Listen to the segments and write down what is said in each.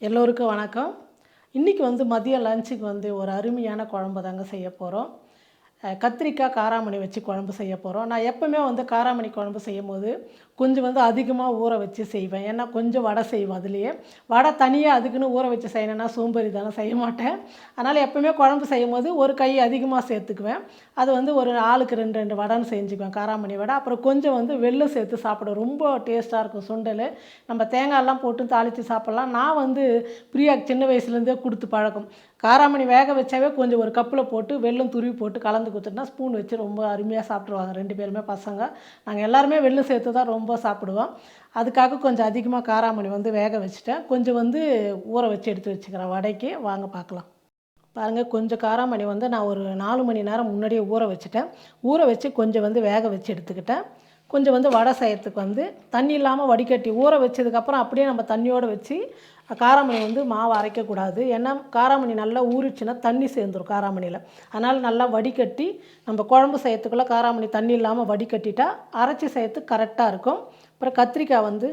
எல்லோருக்கும் வணக்கம். இன்றைக்கி வந்து மதிய லஞ்சுக்கு வந்து ஒரு அருமையான குழம்பு தாங்க செய்ய போகிறோம் கத்திரிக்காய் காராமணி வச்சு குழம்பு செய்ய போகிறோம் நான் எப்போவுமே வந்து காராமணி குழம்பு செய்யும் போது கொஞ்சம் வந்து அதிகமாக ஊற வச்சு செய்வேன். ஏன்னா கொஞ்சம் வடை செய்வேன் அதுலேயே. வடை தனியாக அதுக்குன்னு ஊற வச்சு செய்யணுன்னா சோம்பேறி தானே செய்ய மாட்டேன். அதனால் எப்போவுமே குழம்பு செய்யும் போது ஒரு கை அதிகமாக சேர்த்துக்குவேன். அது வந்து ஒரு ஆளுக்கு ரெண்டு ரெண்டு வடைன்னு செஞ்சுக்குவேன் காராமணி வடை. அப்புறம் கொஞ்சம் வந்து வெள்ளம் சேர்த்து சாப்பிட ரொம்ப டேஸ்ட்டாக இருக்கும் சுண்டல். நம்ம தேங்காயெல்லாம் போட்டு தாளித்து சாப்பிட்லாம். நான் வந்து பிரியாக்கு சின்ன வயசுலேருந்தே கொடுத்து பழக்கம். காராமணி வேக வச்சாவே கொஞ்சம் ஒரு கப்பில் போட்டு வெள்ளம் துருவி போட்டு கலந்து கொடுத்துட்டா ஸ்பூன் வச்சு ரொம்ப அருமையாக சாப்பிட்ருவாங்க ரெண்டு பேருமே பசங்க. நாங்கள் எல்லாருமே வெள்ளம் சேர்த்து தான் ரொம்ப சாப்பிடுவோம். அதுக்காக கொஞ்சம் அதிகமாக காராமணி வந்து வேக வச்சுட்டேன். கொஞ்சம் வந்து ஊற வச்சு எடுத்து வச்சுக்கிறேன். வடைக்கு வாங்க பார்க்கலாம். பாருங்கள் கொஞ்சம் காராமணி வந்து நான் ஒரு நாலு மணி நேரம் முன்னாடியே ஊற வச்சுட்டேன். ஊற வச்சு கொஞ்சம் வந்து வேக வச்சு எடுத்துக்கிட்டேன். கொஞ்சம் வந்து வடை செய்யறதுக்கு வந்து தண்ணி இல்லாமல் வடிகட்டி ஊற வச்சதுக்கப்புறம் அப்படியே நம்ம தண்ணியோடு வச்சு காராமணி வந்து மாவு அரைக்கக்கூடாது. ஏன்னா காராமணி நல்லா ஊறிச்சுன்னா தண்ணி சேர்ந்துரும் காராமணியில். அதனால் நல்லா வடிகட்டி நம்ம குழம்பு செய்யறதுக்குள்ளே காராமணி தண்ணி இல்லாமல் வடிகட்டிட்டா அரைச்சி செய்யறதுக்கு கரெக்டாக இருக்கும். அப்புறம் கத்திரிக்காய் வந்து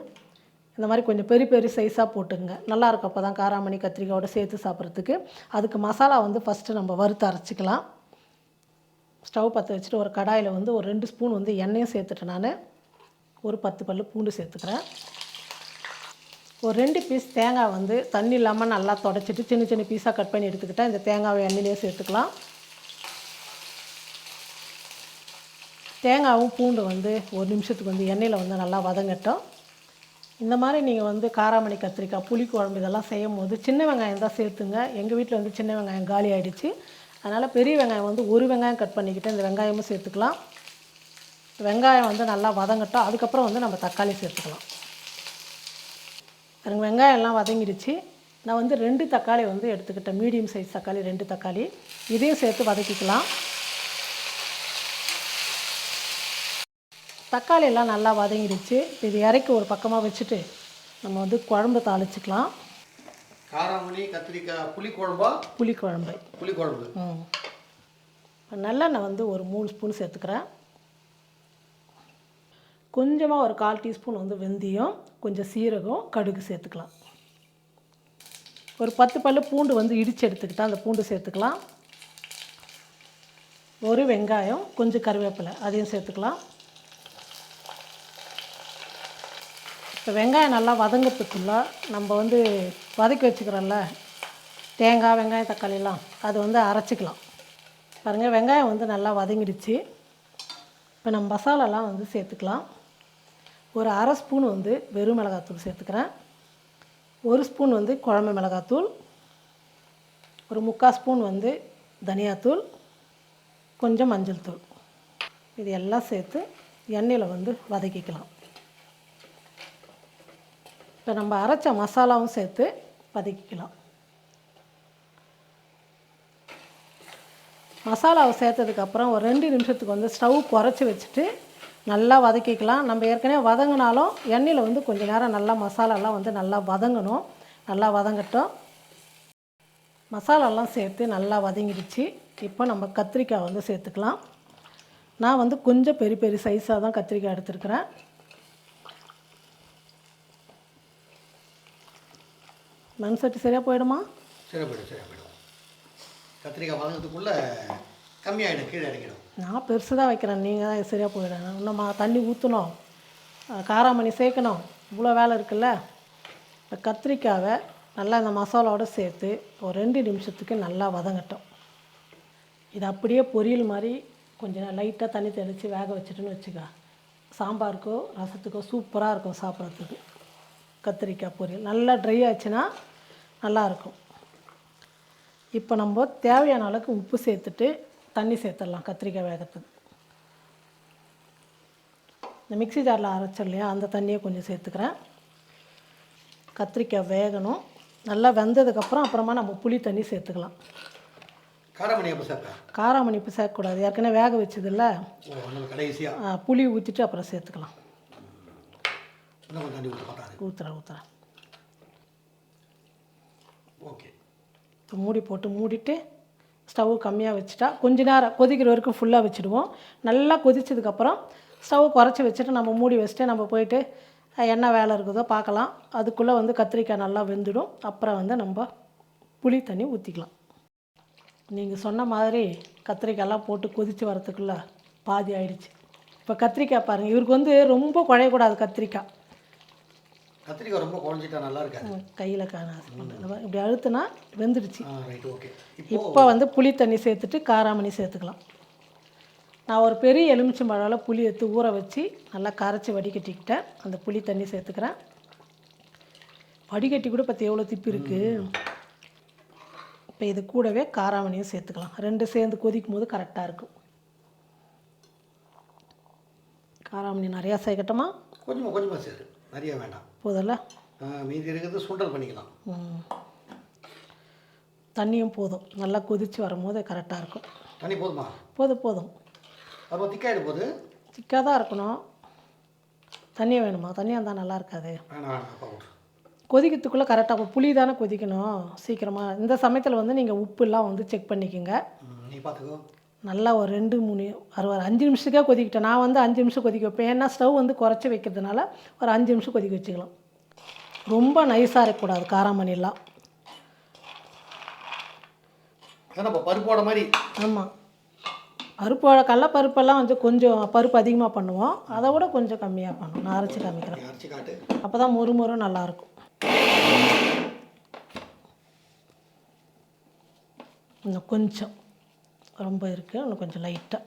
இந்த மாதிரி கொஞ்சம் பெரிய பெரிய சைஸாக போட்டுங்க நல்லாயிருக்கும் அப்போ தான் காராமணி கத்திரிக்காயோட சேர்த்து சாப்பிட்றதுக்கு. அதுக்கு மசாலா வந்து ஃபஸ்ட்டு நம்ம வறுத்து அரைச்சிக்கலாம். ஸ்டவ் பற்ற வச்சுட்டு ஒரு கடாயில் வந்து ஒரு ரெண்டு ஸ்பூன் வந்து எண்ணெயும் சேர்த்துட்டேன் நான். ஒரு பத்து பல்லு பூண்டு சேர்த்துக்கிறேன். ஒரு ரெண்டு பீஸ் தேங்காய் வந்து தண்ணி இல்லாமல் நல்லா தொடச்சிட்டு சின்ன சின்ன பீஸாக கட் பண்ணி எடுத்துக்கிட்டேன் இந்த தேங்காவை எண்ணெயிலே சேர்த்துக்கலாம். தேங்காவும் பூண்டு வந்து ஒரு நிமிஷத்துக்கு வந்து எண்ணெயில் வந்து நல்லா வதங்கட்டும். இந்த மாதிரி நீங்கள் வந்து காராமணி கத்திரிக்காய் புளி குழம்பு இதெல்லாம் செய்யும் போது சின்ன வெங்காயம் தான் சேர்த்துங்க. எங்கள் வீட்டில் வந்து சின்ன வெங்காயம் காலி ஆகிடுச்சு அதனால் பெரிய வெங்காயம் வந்து ஒரு வெங்காயம் கட் பண்ணிக்கிட்டு இந்த வெங்காயமும் சேர்த்துக்கலாம். வெங்காயம் வந்து நல்லா வதங்கட்டும் அதுக்கப்புறம் வந்து நம்ம தக்காளி சேர்த்துக்கலாம். எனக்கு வெங்காயம்லாம் வதங்கிடுச்சு. நான் வந்து ரெண்டு தக்காளி வந்து எடுத்துக்கிட்டேன். மீடியம் சைஸ் தக்காளி ரெண்டு தக்காளி. இதையும் சேர்த்து வதக்கிக்கலாம். தக்காளி எல்லாம் நல்லா வதங்கிடுச்சு. இது இறக்கி ஒரு பக்கமாக வச்சுட்டு நம்ம வந்து குழம்பு தாளிச்சிக்கலாம். காராமணி கத்திரிக்காய் புளி குழம்பா புளி குழம்பு புளி குழம்பு ம் நல்லெண்ணெய் வந்து ஒரு மூணு ஸ்பூன் சேர்த்துக்கிறேன். கொஞ்சமாக ஒரு கால் டீஸ்பூன் வந்து வெந்தயம் கொஞ்சம் சீரகம் கடுகு சேர்த்துக்கலாம். ஒரு பத்து பல்லு பூண்டு வந்து இடித்து எடுத்துக்கிட்டா அந்த பூண்டு சேர்த்துக்கலாம். ஒரு வெங்காயம் கொஞ்சம் கருவேப்பிலை அதையும் சேர்த்துக்கலாம். இப்போ வெங்காயம் நல்லா வதங்கிறதுக்குள்ள நம்ம வந்து வதக்கி வச்சுக்கிறோம்ல தேங்காய் வெங்காயம் தக்காளிலாம் அது வந்து அரைச்சிக்கலாம். பாருங்கள் வெங்காயம் வந்து நல்லா வதங்கிடுச்சு. இப்போ நம்ம மசாலாலாம் வந்து சேர்த்துக்கலாம். ஒரு அரை ஸ்பூன் வந்து வெறும் மிளகாத்தூள் சேர்த்துக்கிறேன். ஒரு ஸ்பூன் வந்து குழம்பு மிளகாத்தூள். ஒரு முக்கால் ஸ்பூன் வந்து தனியாத்தூள். கொஞ்சம் மஞ்சள் தூள் இது எல்லாம் சேர்த்து எண்ணெயில் வந்து வதக்கிக்கலாம். இப்போ நம்ம அரைச்ச மசாலாவும் சேர்த்து வதக்கிக்கலாம். மசாலாவை சேர்த்ததுக்கப்புறம் ஒரு ரெண்டு நிமிஷத்துக்கு வந்து ஸ்டவ் குறைச்சி வச்சுட்டு நல்லா வதக்கிக்கலாம். நம்ம ஏற்கனவே வதங்கினாலும் எண்ணெயில் வந்து கொஞ்சம் நேரம் நல்லா மசாலாலாம் வந்து நல்லா வதங்கணும். நல்லா வதங்கட்டும். மசாலாலாம் சேர்த்து நல்லா வதங்கிடுச்சு. இப்போ நம்ம கத்திரிக்காய் வந்து சேர்த்துக்கலாம். நான் வந்து கொஞ்சம் பெரிய பெரிய சைஸாக தான் கத்திரிக்காய் எடுத்துருக்குறேன். மண் சட்டி சரியாக போயிடுமா? சரி போய்டும் சரி போய்டும். கத்திரிக்காய் வதங்கிறதுக்குள்ளே கம்மியாகிடும் கீழே இறங்கிடும். நான் பெருசு தான் வைக்கிறேன் நீங்கள் தான் சரியாக போயிடணும். இன்னும் மா- தண்ணி ஊற்றணும் காராமணி சேர்க்கணும். இவ்வளோ வேலை இருக்குல்ல? இந்த கத்திரிக்காவை நல்லா இந்த மசாலாவோட சேர்த்து ஒரு ரெண்டு நிமிஷத்துக்கு நல்லா வதங்கட்டும். இது அப்படியே பொரியல் மாதிரி கொஞ்சம் லைட்டாக தண்ணி தெளித்து வேக வச்சுட்டுன்னு வச்சுக்க. சாம்பாருக்கோ ரசத்துக்கோ சூப்பராக இருக்கும் சாப்பிட்றதுக்கு. கத்திரிக்காய் பொரியல். நல்லா ட்ரை ஆச்சுன்னா நல்லாயிருக்கும். இப்போ நம்ம தேவையான அளவுக்கு உப்பு சேர்த்துட்டு தண்ணி சேர்த்துடலாம் கத்திரிக்காய் வேகத்துக்கு. இந்த மிக்ஸி ஜாரில் அரைச்சோம் இல்லையா அந்த தண்ணியை கொஞ்சம் சேர்த்துக்கிறேன். கத்திரிக்காய் வேகணும். நல்லா வெந்ததுக்கப்புறம் அப்புறமா நம்ம புளி தண்ணி சேர்த்துக்கலாம். காராமணி சேர்ப்பேன். காராமணி இப்போ சேர்க்கக்கூடாது. ஏற்கனவே வேக வச்சதில்ல புளி ஊற்றிட்டு அப்புறம் சேர்த்துக்கலாம். இன்னும் கொஞ்சம் தண்ணி ஊற்ற மாட்டாது ஊற்றுறேன் ஊற்றுறேன் ஓகே இப்போ மூடி போட்டு மூடிட்டு ஸ்டவ் கம்மியாக வச்சுட்டா கொஞ்ச நேரம் கொதிக்கிற வரைக்கும் ஃபுல்லாக வச்சுடுவோம். நல்லா கொதிச்சதுக்கப்புறம் ஸ்டவ் குறைச்சி வச்சுட்டு நம்ம மூடி வச்சுட்டு நம்ம போயிட்டு என்ன வேலை இருக்குதோ பார்க்கலாம். அதுக்குள்ளே வந்து கத்திரிக்காய் நல்லா வெந்துடும். அப்புறம் வந்து நம்ம புளி தண்ணி ஊற்றிக்கலாம் நீங்கள் சொன்ன மாதிரி கத்திரிக்காயெல்லாம் போட்டு கொதித்து வரத்துக்குள்ளே பாதி ஆயிடுச்சு. இப்போ கத்திரிக்காய் பாருங்கள் இவருக்கு வந்து ரொம்ப குழையக்கூடாது கத்திரிக்காய். கத்திரிக்காய் ரொம்ப குழஞ்சிட்டா நல்லா இருக்காது. கையில் காண இப்படி அழுத்துனா வெந்துடுச்சு. ஆ ரைட் ஓகே இப்போ வந்து புளி தண்ணி சேர்த்துட்டு காராமணி சேர்த்துக்கலாம். நான் ஒரு பெரிய எலுமிச்சம்பழம் புளி எடுத்து ஊற வச்சு நல்லா கரைச்சி வடிகட்டிக்கிட்டேன். அந்த புளி தண்ணி சேர்த்துக்கிறேன். வடிகட்டி கூட பற்றி எவ்வளோ திப்பி இருக்குது இப்போ இது கூடவே காராமணியும் சேர்த்துக்கலாம். ரெண்டு சேர்ந்து கொதிக்கும் போது கரெக்டாக இருக்கும். காராமணி நிறையா சேர்க்கட்டுமா? கொஞ்சமாக கொஞ்சமாக சேரு. நிறைய வேண்டாம் போதில்ல? மீதி இருக்கிறது சுண்டல் பண்ணிக்கலாம். தண்ணியும் போதும். நல்லா கொதித்து வரும்போது கரெக்டாக இருக்கும். தண்ணி போதுமா? போதும் போதும். அப்போ திக்காயிடும் போது? திக்காக தான் இருக்கணும். தண்ணி வேணுமா? தண்ணியாக இருந்தால் நல்லா இருக்காது. கொதிக்கிறதுக்குள்ளே கரெக்டாக புளி தானே கொதிக்கணும். சீக்கிரமாக இந்த சமயத்தில் வந்து நீங்கள் உப்புலாம் வந்து செக் பண்ணிக்கோங்க. நீ பார்த்துக்கோ. நல்லா ஒரு ரெண்டு மூணு அறுபது அஞ்சு நிமிஷத்துக்கே கொதிக்கிட்டேன் நான் வந்து அஞ்சு நிமிஷம் கொதிக்க வைப்பேன். ஏன்னா ஸ்டவ் வந்து குறைச்சி வைக்கிறதுனால ஒரு அஞ்சு நிமிஷம் கொதிக்க வச்சுக்கலாம். ரொம்ப நைஸாக இருக்கக்கூடாது காராமணிலாம் பருப்போட மாதிரி. ஆமாம் பருப்பு கடலப்பருப்பெல்லாம் வந்து கொஞ்சம் பருப்பு அதிகமாக பண்ணுவோம். அதை விட கொஞ்சம் கம்மியாக பண்ணுவோம். நான் அரைச்சி காமிக்கிறேன். அப்போ தான் மொறு மொறு நல்லாயிருக்கும் இன்னும் கொஞ்சம். ரொம்ப இருக்குது இன்னும் கொஞ்சம் லைட்டாக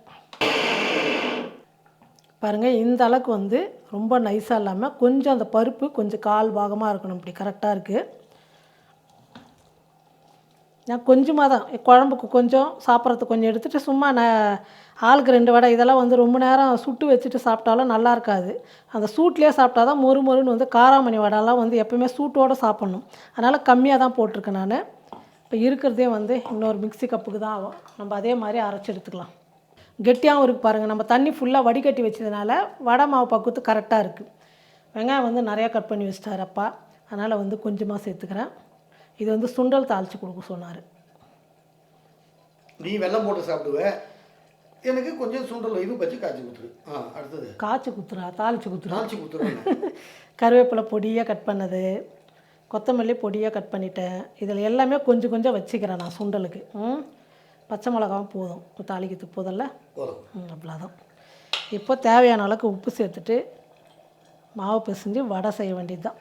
பாருங்கள் இந்த அளவுக்கு வந்து ரொம்ப நைஸாக இல்லாமல் கொஞ்சம் அந்த பருப்பு கொஞ்சம் கால் பாகமாக இருக்கணும் இப்படி கரெக்டாக இருக்குது நான் கொஞ்சமாக தான் குழம்புக்கு கொஞ்சம் சாப்பிட்றதுக்கு கொஞ்சம் எடுத்துகிட்டு சும்மா நான் ஆளுக்கு ரெண்டு வடை இதெல்லாம் வந்து ரொம்ப நேரம் சுட்டு வச்சுட்டு சாப்பிட்டாலும் நல்லா இருக்காது. அந்த சூட்லேயே சாப்பிட்டா தான் மொறு மொறுன்னு வந்து காராமணி வடைலாம் வந்து எப்போயுமே சூட்டோடு சாப்பிட்ணும். அதனால் கம்மியாக தான் போட்டிருக்கேன் நான். இப்போ இருக்கிறதே வந்து இன்னொரு மிக்ஸி கப்புக்கு தான் ஆகும். நம்ம அதே மாதிரி அரைச்சி எடுத்துக்கலாம். கெட்டியாகவும் இருக்குது பாருங்கள் நம்ம தண்ணி ஃபுல்லாக வடிகட்டி வச்சதுனால வடை மாவு பக்குவத்து கரெக்டாக இருக்குது வெங்காயம் வந்து நிறையா கட் பண்ணி வச்சிட்டாரு அப்பா. அதனால் வந்து கொஞ்சமாக சேர்த்துக்கிறேன். இது வந்து சுண்டல் தாளித்து கொடுக்க சொன்னார். நீ வெல்லம் போட்டு சாப்பிடுவ. எனக்கு கொஞ்சம் சுண்டல் இது வச்சு காய்ச்சி கொடுத்துரு ஆ அடுத்தது. காய்ச்சி குத்துறா தாளித்து குத்துறா. தாளிச்சு கொடுத்துருவேன் கருவேப்பிலை பொடியாக கட் பண்ணது. கொத்தமல்லி பொடியாக கட் பண்ணிட்டேன். இதில் எல்லாமே கொஞ்சம் கொஞ்சம் வச்சுக்கிறேன் நான் சுண்டலுக்கு. ம். பச்சை மிளகாவும் போதும். தாளிக்கிறதுக்கு போதில்ல ம் அவ்வளோதான் இப்போ தேவையான அளவுக்கு உப்பு சேர்த்துட்டு மாவு பிசைஞ்சு வடை செய்ய வேண்டியது தான்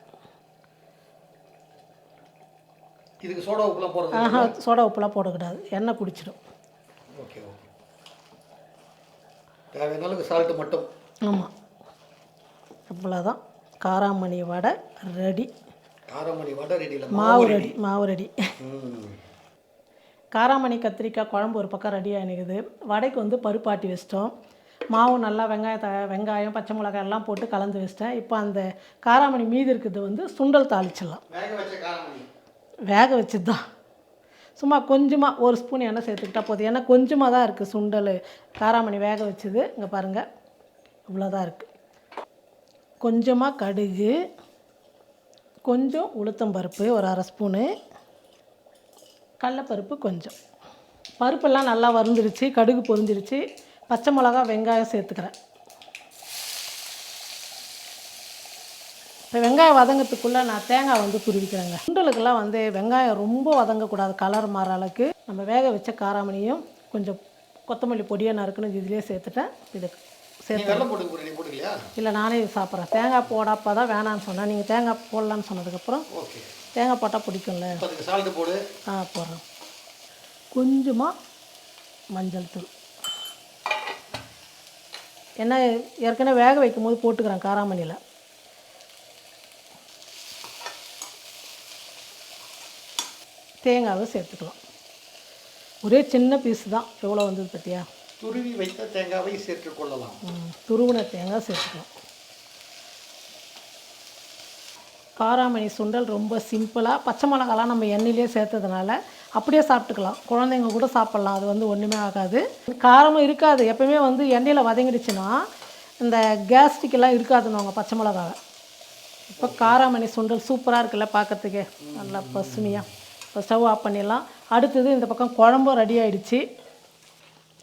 இதுக்கு சோடா உப்புலாம் போடுறது ஆஹா சோடா உப்புலாம் போடக்கூடாது. எண்ணெய் குடிச்சிடும். Okay okay. தேவையான அளவுக்கு சால்ட்டு மட்டும். ஆமாம் அவ்வளோதான் காராமணி வடை ரெடி. காரமணி வடை மாவு ரெடி மாவு ரெடி காராமணி கத்திரிக்காய் குழம்பு ஒரு பக்கம் ரெடி ஆகினுக்குது வடைக்கு வந்து பருப்பாட்டி வச்சிட்டோம். மாவு நல்லா வெங்காயத்தை வெங்காயம் பச்சை மிளகாய் எல்லாம் போட்டு கலந்து வச்சிட்டேன். இப்போ அந்த காராமணி மீதி இருக்கிறது வந்து சுண்டல் தாளிச்சிடலாம். வேக வச்ச காரமணி. வேக வச்சது தான் சும்மா கொஞ்சமாக ஒரு ஸ்பூன் எண்ணெய் சேர்த்துக்கிட்டா போதும். ஏன்னா கொஞ்சமாக தான் இருக்குது சுண்டல். காராமணி வேக வச்சது. இங்கே பாருங்கள் இவ்வளோதான் இருக்குது கொஞ்சமாக கடுகு. கொஞ்சம் உளுத்தம்பருப்பு ஒரு அரை ஸ்பூனு. கடலப்பருப்பு கொஞ்சம். பருப்பெல்லாம் நல்லா வறுந்துருச்சு கடுகு பொரிஞ்சிருச்சு. பச்சை மிளகா வெங்காயம் சேர்த்துக்கிறேன். இப்போ வெங்காயம் வதங்கிறதுக்குள்ளே நான் தேங்காய் வந்து துருவிக்கிறேங்க. சுண்டலுக்கெல்லாம் வந்து வெங்காயம் ரொம்ப வதங்கக்கூடாது கலர் மாற அளவுக்கு. நம்ம வேக வச்ச காராமணியும் கொஞ்சம் கொத்தமல்லி பொடியாக நறுக்குன்னு இதுலேயே சேர்த்துட்டேன். இது சேர்த்து போட்டுக்கலையா இல்லை நானே இது சாப்பிட்றேன். தேங்காய் போடாப்பா தான் வேணான்னு சொன்னேன். நீங்கள் தேங்காய் போடலான்னு சொன்னதுக்கப்புறம் ஓகே. தேங்காய் போட்டால் பிடிக்கும்ல? அதுக்கு சால்ட்டு போடு. ஆ போடுறேன். கொஞ்சமாக மஞ்சள் தூள். என்ன ஏற்கனவே வேக வைக்கும் போது போட்டுக்கிறேன் காராமணியில். தேங்காவை சேர்த்துக்கலாம். ஒரே சின்ன பீஸ் தான். எவ்வளோ வந்தது பார்த்தியா துருவி வைத்த தேங்காவை சேர்த்துக்கொள்ளலாம் துருவின தேங்காய் சேர்த்துக்கலாம். காராமணி சுண்டல் ரொம்ப சிம்பிளாக பச்சை மிளகாலாம் நம்ம எண்ணெயிலே சேர்த்ததுனால அப்படியே சாப்பிட்டுக்கலாம். குழந்தைங்க கூட சாப்பிட்லாம் அது வந்து ஒன்றுமே ஆகாது. காரமும் இருக்காது. எப்பவுமே வந்து எண்ணெயில் வதங்கிடுச்சுன்னா இந்த கேஸ்ட்ரிக் எல்லாம் இருக்காதுன்னு பச்சை மிளகாவை. இப்போ காராமணி சுண்டல் சூப்பராக இருக்குல்ல பார்க்கறதுக்கு நல்லா பசுமையாக இப்போ ஸ்டவ் ஆஃப் பண்ணிடலாம். அடுத்தது இந்த பக்கம் குழம்பும் ரெடி ஆகிடுச்சி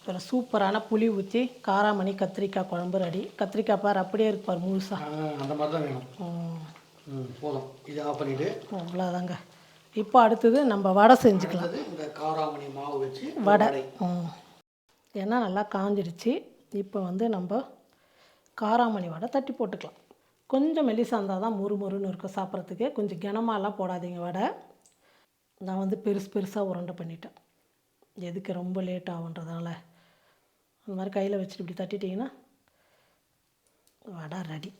ஒரு சூப்பரான புளி ஊற்றி காராமணி கத்திரிக்காய் குழம்பு ரெடி கத்திரிக்காய் பார் அப்படியே இருப்பார் முழுசா. ஆ, அந்த மாதிரி தான் வேணும். போதும். இது ஆஃப் பண்ணிவிட்டு அவ்வளோதாங்க இப்போ அடுத்தது நம்ம வடை செஞ்சுக்கலாம். இந்த காராமணி மாவு வச்சு வடை. எண்ணெய் நல்லா காஞ்சிடுச்சு இப்போ வந்து நம்ம காராமணி வடை தட்டி போட்டுக்கலாம். கொஞ்சம் மெலிசா இருந்தால் தான் முறு முறுன்னு இருக்கும் சாப்பிட்றதுக்கு. கொஞ்சம் கனமாலாம் போடாதீங்க வடை. நான் வந்து பெருசு பெருசாக உருண்டை பண்ணிட்டேன். எதுக்கு ரொம்ப லேட் ஆகுன்றதால. அந்த மாதிரி கையில் வச்சுட்டு இப்படி தட்டிட்டிங்கன்னா வடை ரெடி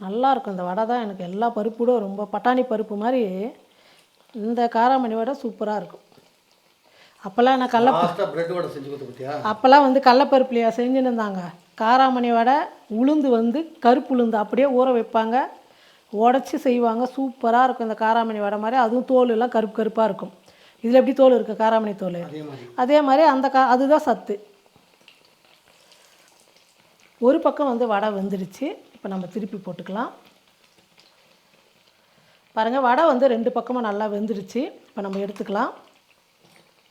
நல்லாயிருக்கும். இந்த வடை தான் எனக்கு எல்லா பருப்போட ரொம்ப பட்டாணி பருப்பு மாதிரி இந்த காராமணி வடை சூப்பராக இருக்கும். அப்போல்லாம் நான் கடல லாஸ்ட்டாக பிரெட் வடை செஞ்சு கொடுத்து பார்த்தியா அப்போல்லாம் வந்து கடலப்பருப்புலையா செஞ்சுன்னு இருந்தாங்க காராமணி வடை உளுந்து வந்து கருப்பு உளுந்து அப்படியே ஊற வைப்பாங்க. உடச்சி செய்வாங்க. சூப்பராக இருக்கும் இந்த காராமணி வடை மாதிரி. அதுவும் தோல் எல்லாம் கருப்பு கருப்பாக இருக்கும். இதில் எப்படி தோல் இருக்குது காராமணி தோல். அதே மாதிரி. அந்த கா அதுதான் சத்து. ஒரு பக்கம் வந்து வடை வெந்துடுச்சு. இப்போ நம்ம திருப்பி போட்டுக்கலாம். பாருங்கள் வடை வந்து ரெண்டு பக்கமும் நல்லா வெந்துடுச்சு. இப்போ நம்ம எடுத்துக்கலாம்.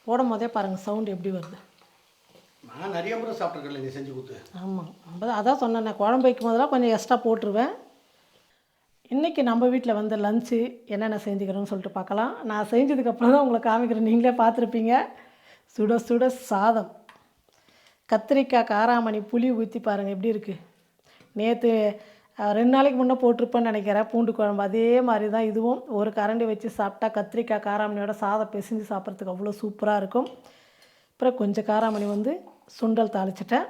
போடும் போதே பாருங்கள் சவுண்ட் எப்படி வருது? நான் நிறைய முறை சாப்பிட்ருக்கேன் நீ செஞ்சு கொடுத்து. ஆமாம் அதான் சொன்னேன் குழம்பு வைக்கும் போதெல்லாம் கொஞ்சம் எக்ஸ்ட்ரா போட்டுருவேன். இன்றைக்கி நம்ம வீட்டில் வந்து லஞ்சு என்னென்ன செஞ்சுக்கிறோன்னு சொல்லிட்டு பார்க்கலாம். நான் செஞ்சதுக்கப்புறம் தான் உங்களை காமிக்கிறேன். நீங்களே பார்த்துருப்பீங்க. சுட சுட சாதம். கத்திரிக்காய் காராமணி புளி ஊற்றி பாருங்கள் எப்படி இருக்குது நேற்று ரெண்டு நாளைக்கு முன்னே போட்டிருப்பேன்னு நினைக்கிறேன். பூண்டு குழம்பு அதே மாதிரி தான் இதுவும். ஒரு கரண்டி வச்சு சாப்பிட்டா கத்திரிக்காய் காராமணியோட சாதம் பிசைஞ்சு சாப்பிட்றதுக்கு அவ்வளோ சூப்பராக இருக்கும். அப்புறம் கொஞ்சம் காராமணி வந்து சுண்டல் தாளிச்சிட்டேன்.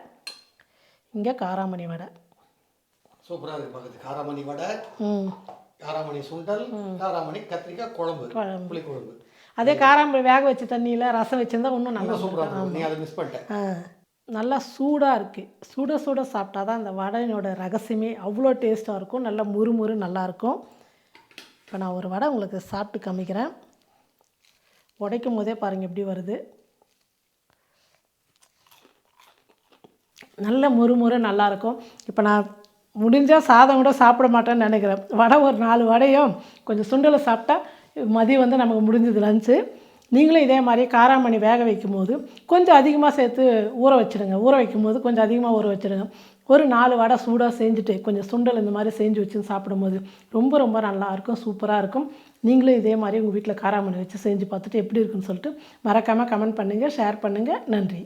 இங்கே காராமணி வடை. சூப்பராக இருக்கு பார்க்குறது காராமணி வடை காராமணி சுண்டல் காராமணி கத்திரிக்காய் குழம்பு. புளி குழம்பு அதே காராமணி வேக வச்ச தண்ணியில் ரசம் வச்சிருந்தா இன்னும் நல்லா சூப்பராக இருக்கும். நீ அதை மிஸ் பண்ணிட்டேன் நல்லா சூடாக இருக்குது சுட சுட சாப்பிட்டா தான் அந்த வடையினோட ரகசியமே அவ்வளோ டேஸ்ட்டாக இருக்கும். நல்லா முறுமுறு நல்லாயிருக்கும் இப்போ நான் ஒரு வடை உங்களுக்கு சாப்பிட்டு காமிக்கிறேன். உடைக்கும் போதே பாருங்கள் எப்படி வருது. நல்ல முறுமுறு நல்லாயிருக்கும் இப்போ நான் முடிஞ்சால் சாதம் கூட சாப்பிட மாட்டேன்னு நினைக்கிறேன். வடை ஒரு நாலு வடையும் கொஞ்சம் சுண்டலை சாப்பிட்டா மதியம் வந்து நமக்கு முடிஞ்சது லஞ்சு நீங்களும் இதே மாதிரி காராமணி வேக வைக்கும் போது கொஞ்சம் அதிகமாக சேர்த்து ஊற வச்சுடுங்க ஊற வைக்கும் போது கொஞ்சம் அதிகமாக ஊற வச்சுடுங்க ஒரு நாலு வடை சூடாக செஞ்சுட்டு கொஞ்சம் சுண்டல் இந்த மாதிரி செஞ்சு வச்சு சாப்பிடும்போது ரொம்ப ரொம்ப நல்லா இருக்கும் சூப்பராக இருக்கும். நீங்களும் இதே மாதிரி உங்கள் வீட்டில் காராமணி வச்சு செஞ்சு பார்த்துட்டு எப்படி இருக்குன்னு சொல்லிட்டு மறக்காமல் கமெண்ட் பண்ணுங்கள் ஷேர் பண்ணுங்கள் நன்றி.